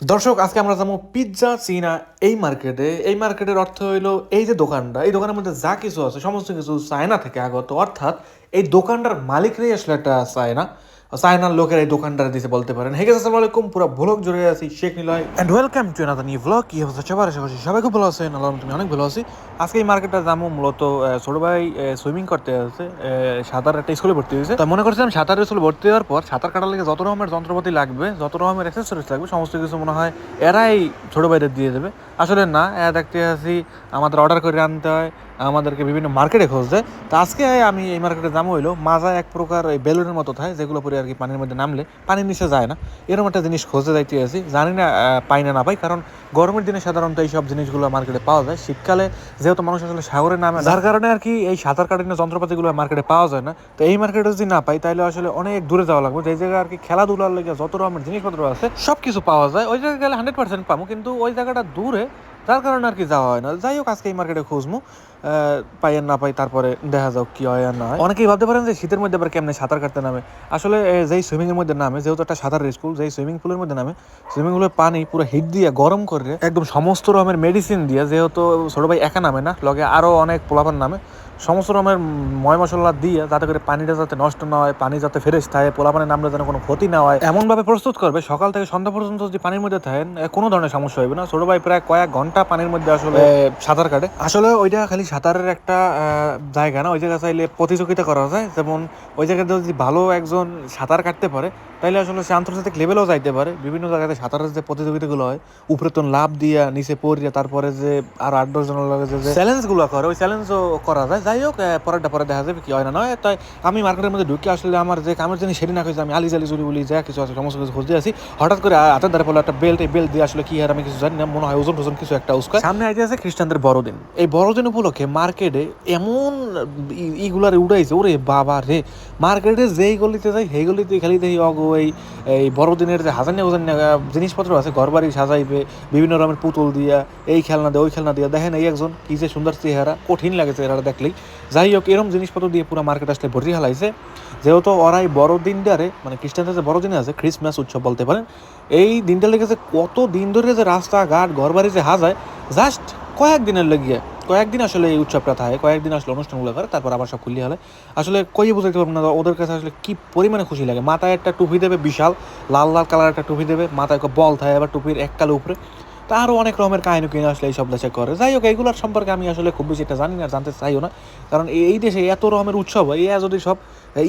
দর্শক, আজকে আমরা যাব পিৎজা চীনা এই মার্কেটে। এই মার্কেটের অর্থ হইল এই যে দোকানটা, এই দোকানের মধ্যে যা কিছু আছে, সমস্ত কিছু চায়না থেকে আগত। অর্থাৎ এই দোকানটার মালিকরাই আসলে একটা চায়না। চায়নার লোকের এই দোকানটা দিতে বলতে পারেন। হেগে আসসালামু আলাইকুম, পুরো ভ্লগ জুড়ে আছি, Sheikh Niloy. And welcome to another new vlog কি অবস্থা সবার? আশা করছি সবাই খুব ভালো আছেন আল্লাহ তুমি অনেক ভালো আছি। আজকে এই মার্কেটটা যাব মূলত ছোট ভাই সুইমিং করতে আছে সাঁতার একটা স্কুলে ভর্তি হয়েছে। তো মনে করছিলাম সাঁতার স্কুলে ভর্তি হওয়ার পর সাঁতার কাটার লেগে যত রকমের যন্ত্রপাতি লাগবে, যত রকমের অ্যাক্সেসরিজ লাগবে, সমস্ত কিছু মনে হয় এরাই ছোট ভাইদের দিয়ে দেবে। আসলে না দেখতে আসি, আমাদের অর্ডার করে আনতে হয়, আমাদেরকে বিভিন্ন মার্কেটে খোঁজ দেয় তো আজকে আমি এই মার্কেটে দাম হইল, মাজা এক প্রকার ওই বেলুনের মতো থাকে, যেগুলো পরে আর কি পানির মধ্যে নামলে, পানির নিচে যায় না। এরকম একটা জিনিস খোঁজতে যাইতে আছি জানি না পাই না না পাই, কারণ গরমের দিনে সাধারণত এই সব জিনিসগুলো মার্কেটে পাওয়া যায়। শীতকালে যেহেতু মানুষ আসলে সাগরে নামে যার কারণে আর কি এই সাঁতার কাটানোর যন্ত্রপাতিগুলো মার্কেটে পাওয়া যায় না। তো এই মার্কেটে যদি না পাই তাহলে আসলে অনেক দূরে যাওয়া লাগবে। যে জায়গায় আর কি খেলাধুলার লেগে যত রকমের জিনিসপত্র আছে সব কিছু পাওয়া যায়। ওই জায়গায় গেলে হান্ড্রেড পার্সেন্ট পাবো, কিন্তু ওই জায়গাটা দূরে যার কারণে আর কি যাওয়া হয় না। যাই হোক, আজকে এই মার্কেটে খুঁজমু। পাই আর না পাই, তারপরে দেখা যাক কি হয় আর না হয়। অনেকেই ভাবতে পারেন যে শীতের মধ্যে আবার কেমনে সাঁতার কাটতে নামে। আসলে যেই সুইমিং এর মধ্যে নামে, যেহেতু একটা সাঁতার স্কুল যেই সুইমিং পুলের মধ্যে নামে সুইমিং পুলের পানি পুরো হিট দিয়ে গরম করে, একদম সমস্ত রকমের মেডিসিন দিয়ে, যেহেতু ছোট ভাই একা নামে না লগে আরও অনেক পোলাপান নামে সমস্ত রকমের ময় মশলা দিয়ে যাতে করে পানিটা যাতে নষ্ট না হয় পানি যাতে ফ্রেশ থাকে পোলাপানের নামলে যেন কোনো ক্ষতি না হয় এমনভাবে প্রস্তুত করবে সকাল থেকে সন্ধ্যা পর্যন্ত যদি পানির মধ্যে থাকেন কোনো ধরনের সমস্যা হবে না। ছোট ভাই প্রায় কয়েক ঘণ্টা পানির মধ্যে আসলে সাঁতার কাটে। আসলে ওইটা খালি সাঁতারের একটা জায়গা না ওই জায়গা চাইলে প্রতিযোগিতা করা যায়। যেমন ওই জায়গাতে যদি ভালো একজন সাঁতার কাটতে পারে তাহলে আসলে সে আন্তর্জাতিক লেভেলেও যাইতে পারে। বিভিন্ন জায়গাতে সাঁতারের যে প্রতিযোগিতাগুলো হয় উপরে তো লাভ দিয়া নিচে পড়িয়া তারপরে যে আর আট দশ জনের লাগে যে চ্যালেঞ্জগুলো করে ওই চ্যালেঞ্জও করা যায়। যাই হোক পরেরটা পরে দেখা যাবে কি হয় না নয়। তাই আমি মার্কেটের মধ্যে ঢুকে আসলে আমার যে কামের জিনিস সেটি না হয়েছে আমি আলি জালি চুরি বলি যা কিছু আছে সমস্ত কিছু খুঁজতে আছি হঠাৎ করে হাতের দ্বারা পড়ল একটা বেল্ট এই বেল্ট দিয়ে আসলে কি আর আমি কিছু জানি না মনে হয় ওজন টোজন কিছু একটা উস্কায়। সামনে আইতে আছে খ্রিস্টানদের বড়দিন। এই বড়দিন উপলক্ষে মার্কেটে এমন ইগুলারে উড়াইছে ওরে বাবা রে। মার্কেটে যেই গলিতে যাই সেই গলিতে খালি দেখি অগো এই এই বড়দিনের যে হাজার হাজার জিনিসপত্র আছে ঘর বাড়ি সাজাইবে বিভিন্ন রকমের পুতুল দিয়া এই খেলনা দিয়ে ওই খেলনা দিয়া। দেখেন এই একজন কি যে সুন্দর চেহারা কঠিন লাগে চেহারা দেখলেই। যাই হোক এরকম জিনিসপত্র দিয়ে পুরো মার্কেট আসলে ভর্তি হালাইছে। যেহেতু ওরাই বড়দিনটারে মানে খ্রিস্টানদের যে বড়দিন আছে ক্রিসমাস উৎসব বলতে পারেন, এই দিনটা লেগেছে কত দিন ধরে যে রাস্তাঘাট ঘর বাড়ি যে হাজায় জাস্ট কয়েকদিনের লেগে কয়েকদিন আসলে এই উৎসবটা থাকে কয়েকদিন আসলে অনুষ্ঠানগুলো করে, তারপর আবার সব খুলিয়ে হলে। আসলে কইয়ে বুঝাইতে পারব না ওদের কাছে আসলে কি পরিমাণে খুশি লাগে। মাথায় একটা টুপি দেবে বিশাল, লাল লাল কালার একটা টুপি দেবে, মাথায় বল থাকে আবার টুপির এক কালো উপরে। তা আরও অনেক রকমের কাহিনী কিনে আসলে এই সব দেশে করে। যাই হোক এইগুলোর সম্পর্কে আমি আসলে খুব বেশি এটা জানি না, জানতে চাইও না। কারণ এই দেশে এত রকমের উৎসব হয় এই যদি সব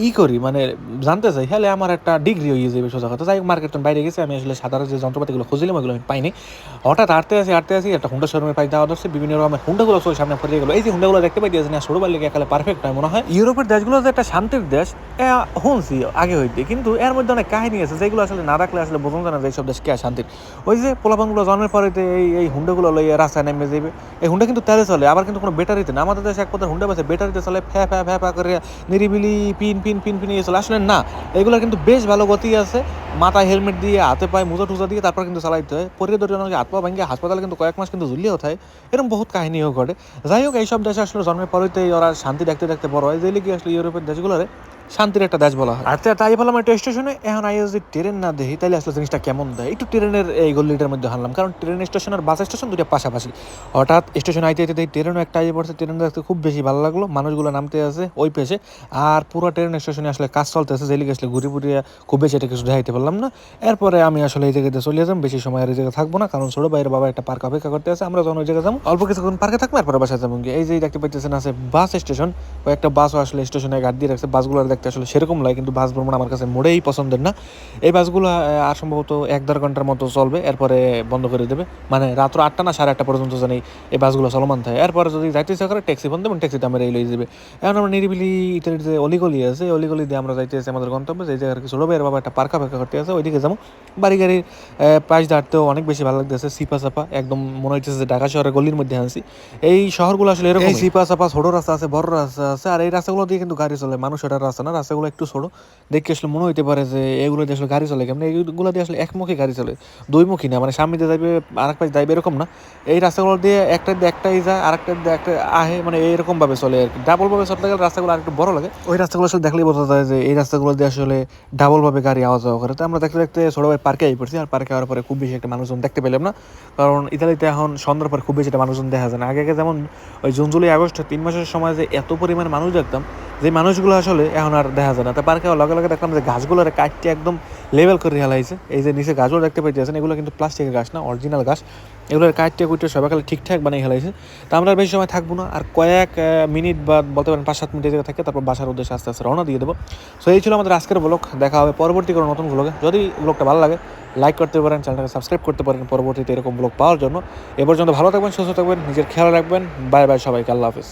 ই করি মানে জানতে চাই তাহলে আমার একটা ডিগ্রি হয়ে যাবে সোজা কথা। যাই হোক মার্কেট বাইরে গেছে, আমি আসলে সাধারণ যে যন্ত্রপাতিগুলো খুঁজছিলাম, ওগুলো আমি পাইনি। হঠাৎ হাঁটতে আসি হাঁটতে আসি, একটা হুন্ডা শোরুমে পাই দেওয়া ধরছে বিভিন্ন রকমের হুন্ডাগুলো চোখের সামনে পড়ে গেলো। এই যে হুন্ডাগুলো দেখতে পাইতেছি না ছোটো বাড়ি একালে পারফেক্ট হয় মনে হয়। ইউরোপের দেশগুলো যে একটা শান্তির দেশ, এ, শুনছি আগে হইতে। কিন্তু এর মধ্যে অনেক কাহিনী আছে, যেগুলো আসলে না রাখলে আসলে বোঝা যায় না যে এইসব দেশ কে শান্তির। ওই যে পোলাপানগুলো জন্মের পরে তো এই এই হুন্ডাগুলো লইয়ে রাস্তায় নেমে যাবে এই হুন্ডা কিন্তু তেলে চলে, আবার কিন্তু কোনো ব্যাটারিতে না। আমাদের দেশে এক পথের হুন্ডা আছে ব্যাটারিতে চলে, ফ্যা ফ্যা ফ্যা ফ্যা করে নিরিবিলি পিন পিন পিন পিন চলে। আসলে না, এগুলো কিন্তু বেশ ভালো গতি আছে। মাথায় হেলমেট দিয়ে, হাতে পায়ে মোজা টুজা দিয়ে তারপর কিন্তু চালাইতে হয়। পরে ধরে অনেকে হাত পা ভেঙে হাসপাতালে কিন্তু কয়েক মাস কিন্তু ঝুলিয়েও থাকে। এরকম বহুত কাহিনীও ঘটে। যাই হোক, এইসব দেশে আসলে জন্মের পরেতেই ওরা শান্তি দেখতে দেখতে বড় হয়। যেগুলি কি আসলে ইউরোপের দেশগুলোরে শান্তির একটা দেশ বলা হয়। আর তাই বললাম একটা স্টেশনে, এখন আই যদি ট্রেন না দেখি তাহলে আসলে জিনিসটা কেমন দেয়? একটু ট্রেনের এই গল্লিটার মধ্যে হানলাম কারণ ট্রেন স্টেশন আর বাস স্টেশন দুটো পাশাপাশি। হঠাৎ স্টেশন আইতে আইতে ট্রেনও একটা আইয়ে পড়ছে, ট্রেন দেখতে খুব বেশি ভালো লাগল, মানুষগুলো নামতে আছে ওই পেশে। আর পুরো ট্রেন স্টেশনে আসলে কাজ চলতে চলতেছে যেলিকে আসলে ঘুরে ঘুরিয়ে খুব বেশি এটা কিছু দেখাইতে পারলাম না। এরপরে আমি আসলে এই জায়গাতে চলে যাম, বেশি সময় আর এই জায়গায় থাকব না, কারণ ছোট ভাইয়ের বাবা একটা পার্ক অপেক্ষা করতে আছে, আমরা যখন ওই জায়গায় যাব, অল্প কিছুক্ষণ পার্কে থাকব, এরপরে বাসায় যাব। এই যে দেখতে পাইতেছেন আছে বাস স্টেশন, কয়েকটা বাসও আসলে স্টেশনে গাড়ি দিয়ে রাখছে বাসগুলো দেখতে আসলে সেরকম লাগে, কিন্তু বাস ভ্রমণ আমার কাছে মোটেই পছন্দের না। এই বাসগুলো আর সম্ভবত এক দেড় ঘণ্টার মতো চলবে, এরপরে বন্ধ করে দেবে। মানে রাত্র আটটা না সাড়ে আটটা পর্যন্ত জানি এই বাসগুলো চলমান থাকে। এরপরে যদি যাইতে ইচ্ছা করে, ট্যাক্সি বন্ধ দেবেন ট্যাক্সিতে আমরা এই লই যাবে। এখন আমরা নিরিবিলি ইত্যাদি যে অলিগলি আছে অলিগলি দিয়ে আমরা যাইতে আমাদের গন্তব্যে। যে জায়গায় ছোটো এর বাবা একটা পার্ক অপেক্ষা করতে আছে, ওইদিকে যাব। বাড়ি গাড়ির পাশ দাঁড়তেও অনেক বেশি ভালো লাগতেছে, সিপা চাপা, একদম মনে হচ্ছে যে ঢাকা শহরের গলির মধ্যে আনছি। এই শহরগুলো আসলে এরকম সিপা চাপা ছোট রাস্তা আছে, বড় রাস্তা আছে, আর এই রাস্তাগুলো দিয়ে কিন্তু গাড়ি চলে, মানুষ ওটার রাস্তা না। না, রাস্তাগুলো একটু ছোটো। দেখে আসলে মনে হইতে পারে যে এগুলো দিয়ে আসলে গাড়ি চলে কেমন? এইগুলো দিয়ে আসলে একমুখী গাড়ি চলে, দুইমুখী না মানে সামনে দিয়ে যাবে আরেক পাশে যাইবে এরকম না। এই রাস্তাগুলো দিয়ে একটা দিয়ে একটাই যায়, আরেকটা দিয়ে একটা আহে মানে এইরকম ভাবে চলে আর কি। ডাবল ভাবে চলতে গেলে রাস্তাগুলো আরেকটু বড় লাগে। ওই রাস্তাগুলো আসলে দেখলেই বোঝা যায় যে এই রাস্তাগুলো দিয়ে আসলে ডাবল ভাবে গাড়ি আওয়া যাওয়া করে। তো আমরা দেখতে দেখতে ছোটো ভাই পার্কে আই পড়ছি। আর পার্কে আওয়ার পরে খুব বেশি একটা মানুষজন দেখতে পেলাম না। কারণ ইতালিতে এখন সন্ধ্যার পর খুব বেশি একটা মানুষজন দেখা যায় না। আগে আগে যেমন ওই জুন, জুলাই, আগস্ট তিন মাসের সময় যে এত পরিমাণ মানুষ দেখতাম যে মানুষগুলো আসলে এখন আর দেখা যায় না। তো পার্কে লগে লগে দেখলাম যে গাছগুলোর কাটতে একদম লেভেল করে হেলাইছে এই যে নিচে গাছগুলো দেখতে পাইতেছেন, এগুলো কিন্তু প্লাস্টিকের গাছ না অরিজিনাল গাছ। এগুলোর কাটতে কুইটে সবাই খালি ঠিকঠাক বানিয়ে হেলাইছে তো আমরা বেশি সময় থাকব না, আর কয়েক মিনিট বা বলতে পারেন পাঁচ সাত মিনিট জায়গা থাকে তারপর বাসার উদ্দেশ্যে আস্তে আস্তে রওনা দিয়ে দেবো। সো এই ছিল আমাদের আজকের ব্লগ দেখা হবে পরবর্তী কোনো নতুন ব্লগে যদি ব্লগটা ভালো লাগে লাইক করতে পারেন চ্যানেলটাকে সাবস্ক্রাইব করতে পারেন পরবর্তীতে এরকম ব্লগ পাওয়ার জন্য। এ পর্যন্ত ভালো থাকবেন, সুস্থ থাকবেন, নিজের খেয়াল রাখবেন। বাই বাই সবাইকে, আল্লাহ হাফিজ।